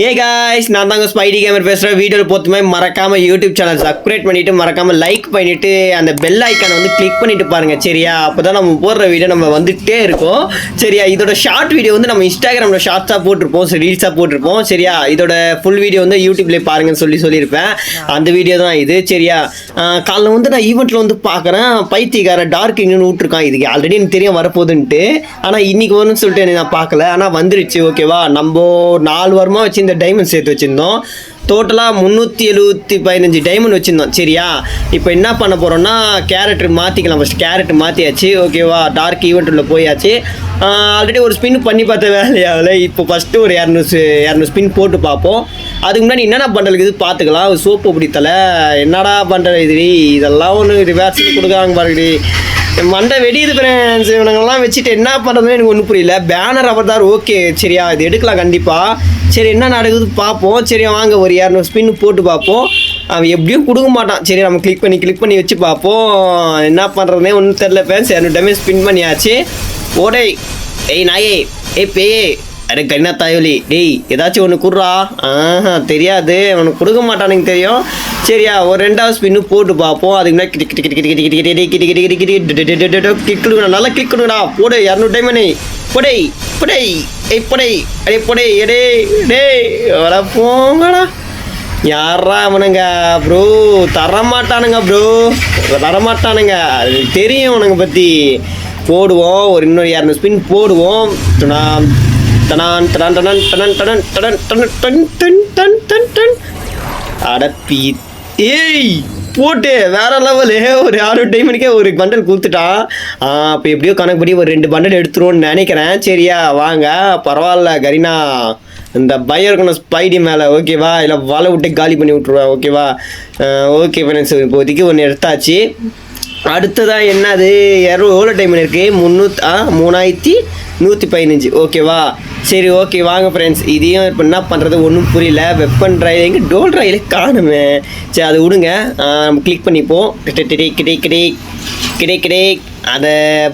ஏ guys நான் தாங்க Spidey gamer பேசுகிறேன் வீடியோவில் பொறுத்துமே மறக்காமல் யூடியூப் சேனல் சப்ஸ்கிரைப் பண்ணிவிட்டு மறக்காமல் லைக் பண்ணிவிட்டு அந்த பெல் ஐக்கானை வந்து கிளிக் பண்ணிவிட்டு பாருங்கள் சரியா? அப்போ தான் நம்ம போடுற வீடியோ நம்ம வந்துகிட்டே இருக்கோம். சரியா? இதோட ஷார்ட் வீடியோ வந்து நம்ம இன்ஸ்டாகிராமில் ஷார்ட்ஸாக போட்டிருப்போம் ரீல்ஸாக போட்டிருப்போம் சரியா? இதோட ஃபுல் வீடியோ வந்து யூடியூப்லேயே பாருங்கன்னு சொல்லி சொல்லியிருப்பேன். அந்த வீடியோ தான் இது சரியா? காலைல வந்து நான் ஈவெண்ட்டில் வந்து பார்க்குறேன் பைத்தியக்கார டார்க் இங்கன்னு விட்ருக்கான் இதுக்கு ஆல்ரெடி எனக்கு தெரியும் வரப்போகுதுன்ட்டு. ஆனால் இன்றைக்கி வரும்னு சொல்லிட்டு நான் பார்க்கல ஆனால் வந்துருச்சு ஓகேவா நம்ம நாலு வாரமாக வச்சு இந்த டைமண்ட் சேர்த்து வச்சுருந்தோம். டோட்டலாக முந்நூற்றி எழுபத்தி பதினஞ்சு டைமண்ட் வச்சுருந்தோம். சரியா? இப்போ என்ன பண்ண போகிறோம்னா கேரக்டர் மாற்றிக்கலாம் ஃபஸ்ட் கேரக்டர் மாற்றியாச்சு ஓகேவா டார்க் ஈவெண்ட்டில் போயாச்சு. ஆல்ரெடி ஒரு ஸ்பின் பண்ணி பார்த்த வேலையாகல இப்போ ஃபஸ்ட்டு ஒரு இரநூறு இரநூறு ஸ்பின் போட்டு பார்ப்போம். அதுக்கு முன்னாடி என்னென்ன பண்ணுறதுக்கு இது பார்த்துக்கலாம். சோப்பு பிடித்தலை. என்னடா பண்ணுறது இது? இதெல்லாம் ஒன்று ரிவர்ஸ் கொடுக்குறாங்க பாருடி மண்டை வெடியுது ஃப்ரெண்ட்ஸ் இவனுங்கெல்லாம் வச்சுட்டு என்ன பண்ணுறதுன்னு எனக்கு ஒன்றும் புரியல. பேனர் அவர் தான் ஓகே சரியா இது எடுக்கலாம் கண்டிப்பாக சரி என்ன நடக்குது பார்ப்போம். சரியா வாங்க ஒரு இரநூறு ஸ்பின் போட்டு பார்ப்போம். அவன் எப்படியும் கொடுக்க மாட்டான். சரி நம்ம கிளிக் பண்ணி கிளிக் பண்ணி வச்சு பார்ப்போம். என்ன பண்ணுறதுனே ஒன்றும் தெரில ஃப்ரெண்ட்ஸ் இரநூறு டைமே ஸ்பின் பண்ணியாச்சு. ஓடே ஏய் நாயே ஏய் பேயே. அரே கண்ணா தாயோலி. டேய் ஏதாச்சும் ஒன்று குடுறா. ஆஹா தெரியாது. அவனுக்கு கொடுக்க மாட்டானுங்க தெரியும். சரியா ஒரு ரெண்டாவது ஸ்பின்னு போட்டு பார்ப்போம் அதுக்கு முன்னாடி கிட்டி கிட்டி கிட்டி கிட்டி கிட்டி கிட்டி கிட்டி கிட்டி கிட்டி கிளிக் கொடுங்கடா நல்லா கிளிக் கொடுங்கடா போடு இரநூறு டைம் நீ பொடை பொடை ஏய் பொடை அடே பொடை எடே டேய் வர போங்கடா யாரா அவனுங்க ப்ரோ தரமாட்டானுங்க ப்ரோ தரமாட்டானுங்க அது தெரியும் அவனுங்க பற்றி போடுவோம் ஒரு இன்னொரு இரநூறு ஸ்பின் போடுவோம் தனான் தனான் டனான் டனான் டனான் டனான் டனான் டனான் டன் டன் டன் டன் டன் அடப்பி ஏய் போட்டு வேற லெவலு ஒரு ஆறு டைமனுக்கே ஒரு பண்டல் கொடுத்துட்டான் அப்போ எப்படியோ கணக்குப்படி ஒரு ரெண்டு பண்டல் எடுத்துருவோன்னு நினைக்கிறேன். சரியா வாங்க. பரவாயில்ல கரீனா. இந்த பயம் இருக்கணும் ஸ்பைடி மேலே. ஓகேவா இல்லை வலை விட்டு காலி பண்ணி விட்ருவேன் ஓகேவா ஓகே ஃப்ரெண்ட்ஸ் இப்போதைக்கு ஒன்று எடுத்தாச்சு. அடுத்ததாக என்னது? இரநூறு எவ்வளோ டைம் இருக்குது முந்நூற்றி மூணாயிரத்தி நூற்றி பதினஞ்சு. ஓகேவா சரி ஓகே வாங்க ஃப்ரெண்ட்ஸ் இதையும் இப்போ என்ன பண்ணுறது ஒன்றும் புரியல. வெப்பன் ட்ரைவ் எங்கே டோல் ட்ரையில் காணுமே. சரி அதை விடுங்க. நம்ம கிளிக் பண்ணிப்போம். கிடை கிடை கிடை கிடை கிடை அதை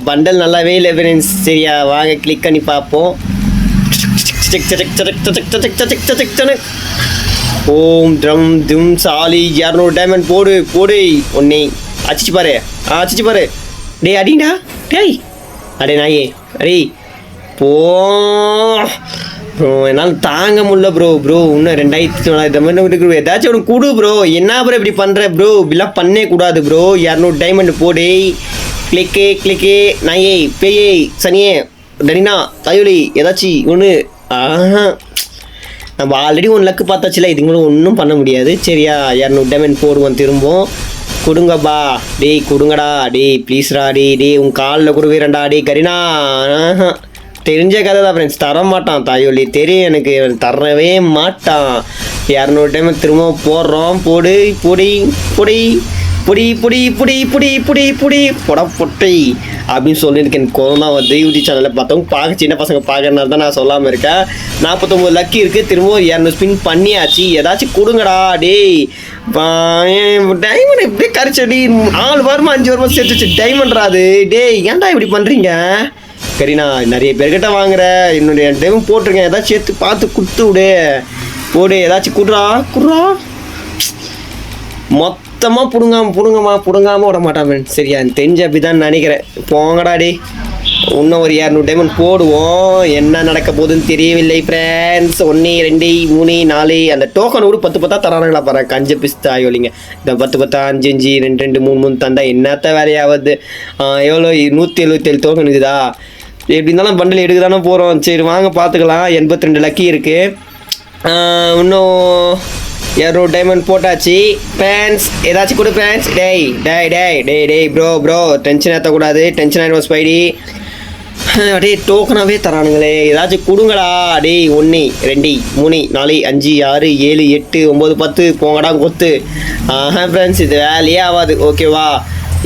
பண்டல் நல்லாவே இல்லை ஃப்ரெண்ட்ஸ் சரியா வாங்க கிளிக் பண்ணி பார்ப்போம். ஓம் ட்ரம் திம் சாலி இரநூறு டைமண்ட் போடு போடு. ஒன்னே அச்சிச்சு பாரு. ஆ அச்சிச்சு பாரு. டேய் அடிங்கடா டேய். அடே நாயே. அடே. போ ப்ரோ என்னால் தாங்க முடியல ப்ரோ ப்ரோ இன்னும் ரெண்டாயிரத்தி தொள்ளாயிரத்தி மாதிரி இருக்கு ஏதாச்சும் ஒன்று கொடு ப்ரோ என்ன ப்ரோ இப்படி பண்ணுற ப்ரோ இப்படிலாம் பண்ணே கூடாது ப்ரோ இரநூறு டைமண்ட் போடு கிளிக்கே கிளிக்கே நாயே பேயே சனியே தனினா தயுலி ஏதாச்சும் ஒன்று ஆஹா. நம்ம ஆல்ரெடி ஒன் லக்கு பார்த்தாச்சுல இதுங்களும் ஒன்றும் பண்ண முடியாது. சரியா இரநூறு டைமண்ட் போடுவோம் திரும்பவும். கொடுங்கப்பா. டேய் கொடுங்கடா. டேய் ப்ளீஸ்ரா டேய் டேய் உன் காலில் கொடுக்குறேன்டா டேய் கரினா. ஆஹா. தெரிஞ்ச கதை தான் ஃப்ரெண்ட்ஸ் தரமாட்டான் தாயொலி தெரியும் எனக்கு. தரவே மாட்டான். இரநூறு டைம் திரும்ப போடுறோம். பொடி பொடி பொடி. புடி புடி புடி புடி புடி புடி. புட பொட்டை. அப்படின்னு சொல்லிட்டு எனக்கு கொரோனா வந்து யூடியூப் சேனலில் பார்த்தவங்க பார்க்க சின்ன பசங்க பார்க்கறதுனால தான் நான் சொல்லாமல் இருக்கேன். நாற்பத்தொம்போது லக்கி இருக்குது திரும்ப ஒரு இரநூறு ஸ்பின் பண்ணியாச்சு. ஏதாச்சும் கொடுங்கடா டேய். டைமண்ட் எப்படியே கரைச்சடி நாலு வருமா அஞ்சு வருமா சேர்த்து வச்சு டைமண்ட்ரா டேய் ஏன்டா இப்படி பண்ணுறீங்க கரீனா நிறைய பேர்கிட்ட வாங்குற என்னுடைய டைம் போட்டிருக்கேன். ஏதாச்சும் சேர்த்து பார்த்து கொடுத்து விடு. போடு ஏதாச்சும் குடுறா குடுறா. மொத்தமாக பிடுங்காம பிடுங்கம்மா பிடுங்காம விட மாட்டான் சரியா தெரிஞ்ச அப்படி தான் நினைக்கிறேன். போங்கடா டே இன்னும் ஒரு இரநூறு டைமண்ட் போடுவோம். என்ன நடக்க போகுதுன்னு தெரியவில்லை ஃப்ரெண்ட்ஸ் ஒன்று ரெண்டு மூணு நாலு. அந்த டோக்கன் கூட பத்து பத்தா தரானுங்களா பாரு. கஞ்ச பிஸ்தா ஆயோலிங்க இந்த பத்து பத்தா அஞ்சு அஞ்சு ரெண்டு ரெண்டு மூணு மூணு தந்தா என்னத்த வேலையாவது? எவ்வளோ? நூற்றி எழுபத்தேழு டோக்கன் இருக்குதா? எப்படி இருந்தாலும் பண்டில் எடுக்க தானே போகிறோம் சரி வாங்க பார்த்துக்கலாம். எண்பத்தி ரெண்டு லக்கி இருக்குது இன்னும் இரநூறு டைமண்ட் போட்டாச்சு. பேன்ஸ் ஏதாச்சும் கொடு பேன்ஸ் டேய் டேய் டேய் டேய் டேய் ப்ரோ ப்ரோ டென்ஷன் ஏற்றக்கூடாது டென்ஷன் ஆகிடும் ஸ்பைடி டேய் டோக்கனாகவே தரானுங்களே. ஏதாச்சும் கொடுங்கடா. டேய் ஒன்று ரெண்டு மூணு நாலு அஞ்சு ஆறு ஏழு எட்டு ஒம்பது பத்து போங்கடா கொத்து. ஆஹா ஃப்ரெண்ட்ஸ் இது வேலையே ஆகாது. ஓகேவா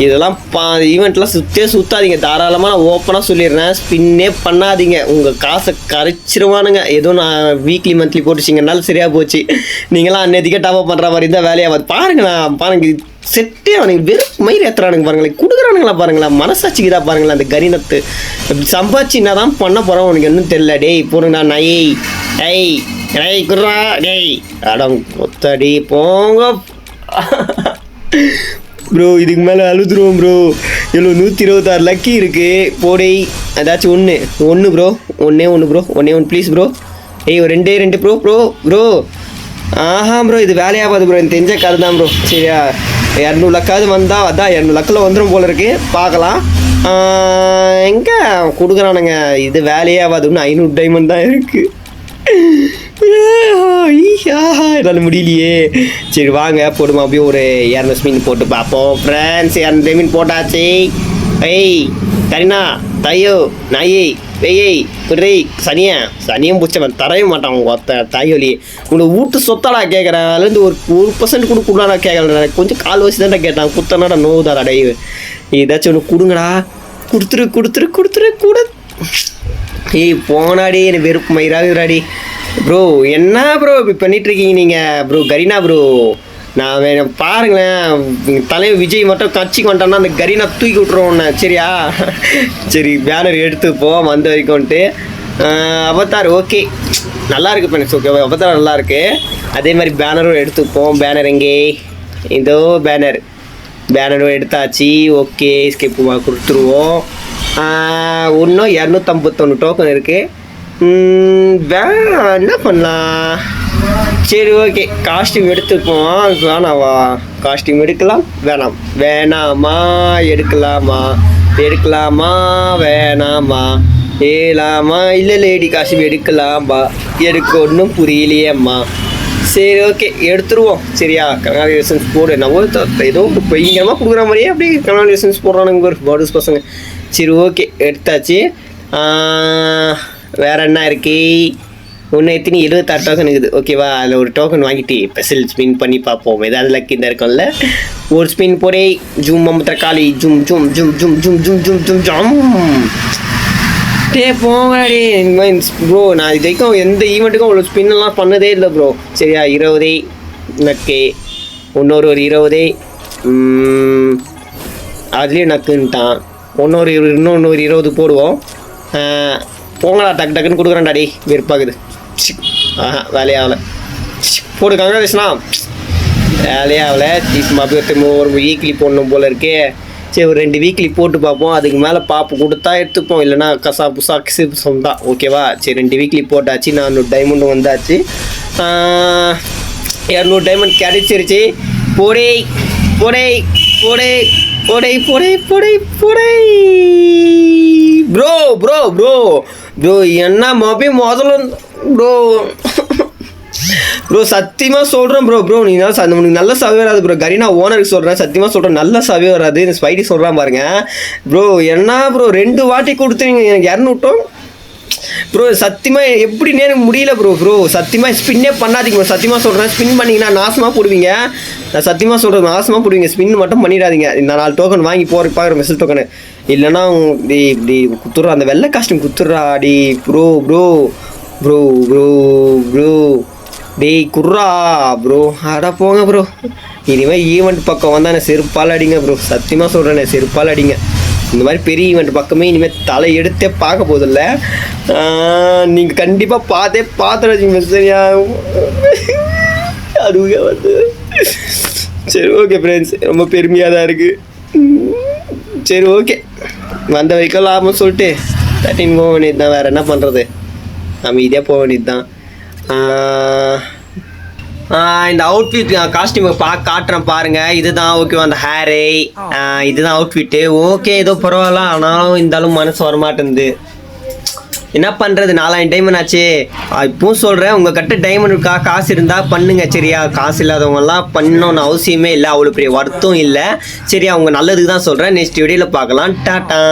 இதெல்லாம் பா ஈவெண்ட்லாம் சுற்றே சுற்றாதீங்க தாராளமாக நான் ஓப்பனாக சொல்லிடுறேன். ஸ்பின்னே பண்ணாதீங்க. உங்கள் காசை கரைச்சிருவானுங்க. ஏதோ நான் வீக்லி மந்த்லி போட்டுச்சிங்கனாலும் சரியாக போச்சு. நீங்களாம் அன்னதிக்கே டாப்அப் பண்ணுற மாதிரி தான் வேலையாகாது பாருங்க நான் பாருங்கள் செட்டே அவனுக்கு வெறும் மயிர் ஏற்றுறானுங்க பாருங்களேன். கொடுக்குறானுங்களா பாருங்களேன். மனசாட்சிக்கு தான் பாருங்களேன் அந்த கரினத்து இப்படி சம்பாதிச்சு என்ன தான் பண்ண போகிறோம் உனக்கு ஒன்றும் தெரில டேய் போடுங்கடா நை. டேய் டேய் குர்ரா டேய் அடம் கொத்தடி போங்க. ப்ரோ இதுக்கு மேலே அழுதுருவோம் ப்ரோ. இவ்வளோ நூற்றி இருபத்தாறு லக்கி இருக்கு. போடை ஏதாச்சும் ஒன்று ஒன்று ப்ரோ. ஒன்றே ஒன்று ப்ரோ. ஒன்றே ஒன்று ப்ளீஸ் ப்ரோ. ஏய் ஒரு ரெண்டே ரெண்டு ப்ரோ ப்ரோ ப்ரோ. ஆஹா ப்ரோ இது வேலையாகாது ப்ரோ. எனக்கு தெரிஞ்ச கதை தான் ப்ரோ. சரியா? இரநூறு லக்காவது வந்தால் அதான் இரநூறு லக்கில் வந்துடும் போல இருக்கு. பார்க்கலாம். எங்கே கொடுக்குறானுங்க? இது வேலையே ஆகாது. இன்னும் ஐநூறு டைமண்ட் தான் இருக்குது என்னால் முடியலையே. சரி வாங்க போடுமா. அப்படியே ஒரு இரநூறு மீன் போட்டு பார்ப்போம். ஃப்ரெண்ட்ஸ் இரநூறு மீன் போட்டாச்சு. ஐய் கரினா தையோ நாயே. வெய்யை குறை சனியா. சனியும் பிடிச்சவன் தரவே மாட்டான் உங்க ஒத்த தாயொலி உங்களை வீட்டு சொத்தாடா கேட்குறேன் அதுலேருந்து ஒரு ஒரு பர்சன்ட் கூட கொடுடா கேட்கல கொஞ்சம் கால் வச்சு தான் கேட்டான். குத்தனாடா நோவுதாடா டை ஏதாச்சும் ஒன்று கொடுங்கடா. கொடுத்துரு கொடுத்துரு கொடுத்துரு கூட. ஏய் போனாடி எனக்கு வெறுப்பு மயிராகுறாடி ப்ரோ என்ன ப்ரோ இப்படி பண்ணிகிட்ருக்கீங்க நீங்கள் ப்ரோ கரீனா ப்ரோ நான் வேணும் பாருங்களேன் தலைவர் விஜய் மட்டும் கட்சிக்கு வந்துட்டான்னா அந்த கரீனா தூக்கி விட்ருவோம் சரியா? சரி பேனர் எடுத்துப்போம் வந்த வரைக்கும்ன்ட்டு அவத்தார் ஓகே நல்லா இருக்கு ஃப்ரெண்ட்ஸ் ஓகே அவத்தார் நல்லா இருக்கு. அதே மாதிரி பேனரும் எடுத்துப்போம் பேனர் எங்கே? இதோ பேனர் பேனரும் எடுத்தாச்சு ஓகே ஸ்கிப் கொடுத்துருவோம். இன்னும் இரநூத்தம்பத்தொன்று டோக்கன் இருக்குது என்ன பண்ணலாம்? சரி ஓகே காஸ்டியூம் எடுத்துப்போம். வேணாவா? காஸ்டியூம் எடுக்கலாம்? வேணாம். வேணாமா? எடுக்கலாமா? எடுக்கலாமா? வேணாமா? ஏலாமா? இல்லை லேடி காஸ்டியூம் எடுக்கலாமா எடுக்க ஒன்றும் புரியலையேம்மா. சரி ஓகே எடுத்துருவோம். சரியா? கங்க்ராச்சுலேஷன்ஸ் போடு. நான் ஒரு ஏதோ பயங்கரமாக கொடுக்குற மாதிரியே அப்படியே கங்க்ராச்சுலேஷன்ஸ் போடுறானுங்க ஒரு பாடுஸ் பசங்க. சரி ஓகே எடுத்தாச்சு. வேறு வேற என்ன இருக்கு? ஒன்று எத்தனை இருபத்தாறு டோக்கன் இருக்குது. ஓகேவா அதில் ஒரு டோக்கன் வாங்கிட்டு ஸ்பெஷல் ஸ்பின் பண்ணி பார்ப்போம். ஏதாவது லக் இந்த இருக்கும்ல. ஒரு ஸ்பின் போடே ஜூம் மம்முத்திர தக்காளி zoom zoom zoom zoom zoom zoom zoom zoom jam டே போங்கடி ப்ரோ நான் இது வரைக்கும் எந்த ஈவெண்ட்டுக்கும் அவ்வளோ ஸ்பின்னெல்லாம் பண்ணதே இல்லை ப்ரோ சரியா? இருபதே நக்கு. இன்னொரு ஒரு இருபதே அதுலேயும் நக்குன்ட்டான். இன்னொரு இரு- இன்னொன்று ஒரு இருபது போடுவோம். போங்களா போங்கடா டக்கு டக்குன்னு கொடுக்குறான்டாடி வெறுப்பாகுது வேலையாகல. போடு கங்க்ராச்சுனா வேலையாகல. தீப் அப்படியே திரும்ப ஒரு வீக்லி போடணும் போல இருக்கே. சரி ஒரு ரெண்டு வீக்லி போட்டு பார்ப்போம். அதுக்கு மேலே பாப்பு கொடுத்தா எடுத்துப்போம். இல்லைன்னா கசா புசா கிசு தான். ஓகேவா சரி ரெண்டு வீக்லி போட்டாச்சு. நானூறு டைமண்டும் வந்தாச்சு. இரநூறு டைமண்ட் கிடைச்சிருச்சு. பொடை போடே போடே போடே போடே போடே போடே. ப்ரோ ப்ரோ ப்ரோ ப்ரோ என்ன மொபைல் முதல்ல ப்ரோ ப்ரோ சத்தியமாக சொல்கிறேன் ப்ரோ ப்ரோ நீ தான் அந்த உனக்கு நல்ல சவே வராது ப்ரோ கரீனா ஓனருக்கு சொல்கிறேன் சத்தியமாக சொல்கிறேன் நல்ல சவே வராது. இந்த ஸ்பைடி சொல்கிறான் பாருங்க. ப்ரோ என்ன ப்ரோ ரெண்டு வாட்டி கொடுத்துருங்க எனக்கு இரநூட்டும் ப்ரோ சத்தியமாக எப்படின்னே எனக்கு முடியல ப்ரோ ப்ரோ சத்தியமாக ஸ்பின்னே பண்ணாதீங்க ப்ரோ சத்தியமாக சொல்கிறேன் ஸ்பின் பண்ணிங்கன்னா நாசமாக போடுவீங்க. நான் சத்தியமாக சொல்கிறேன் நாசமாக போடுவீங்க ஸ்பின் மட்டும் பண்ணிடாதீங்க. இந்த நாலு டோக்கன் வாங்கி போகிற பார்க்குற மெசல் டோக்கனு இல்லைன்னா இப்படி இப்படி குத்துறா அந்த வெள்ளை காஸ்டியூம் குத்துறா D bro bro bro bro bro டேய் குர்ரா ப்ரோ அடா போங்க ப்ரோ இனிமேல் ஈவெண்ட் பக்கம் வந்தால் நான் செருப்பால் அடிங்க ப்ரோ சத்தியமாக சொல்கிறேன் செருப்பால் அடிங்க. இந்த மாதிரி பெரிய ஈவெண்ட் பக்கமே இனிமேல் தலை எடுத்தே பார்க்க போதில்ல நீங்கள் கண்டிப்பாக பார்த்தே பார்த்துடாச்சிங்க சரியா? அதுவே வந்து சரி ஓகே ஃப்ரெண்ட்ஸ் ரொம்ப பெருமையாக தான் இருக்குது சரி ஓகே வந்த வரைக்கும் லாபம் சொல்லிட்டு தட்டின்னு போக வேண்டியது தான். வேறு என்ன பண்ணுறது அமைதியாக போக வேண்டியது தான். இந்த அவுட்ஃபிட் காஸ்டியூமை பா காட்டுறேன் பாருங்கள் இதுதான் ஓகே அந்த ஹேரே இதுதான் அவுட்ஃபிட்டு ஓகே ஏதோ பரவாயில்ல. ஆனாலும் இருந்தாலும் மனசு வரமாட்டேங்குது. என்ன பண்ணுறது நாலாயிரம் டைமண்ட் ஆச்சு. இப்போவும் இப்பவும் சொல்கிறேன் உங்கள் கட்ட டைமண்ட் இருக்கா காசு இருந்தால் பண்ணுங்க சரியா? காசு இல்லாதவங்கலாம் பண்ணணும்னு அவசியமே இல்லை அவ்வளோ பெரிய வருத்தம் இல்லை. சரி அவங்க நல்லதுக்கு தான் சொல்கிறேன் நெக்ஸ்ட் வீடியோவில் பார்க்கலாம். டாட்டா.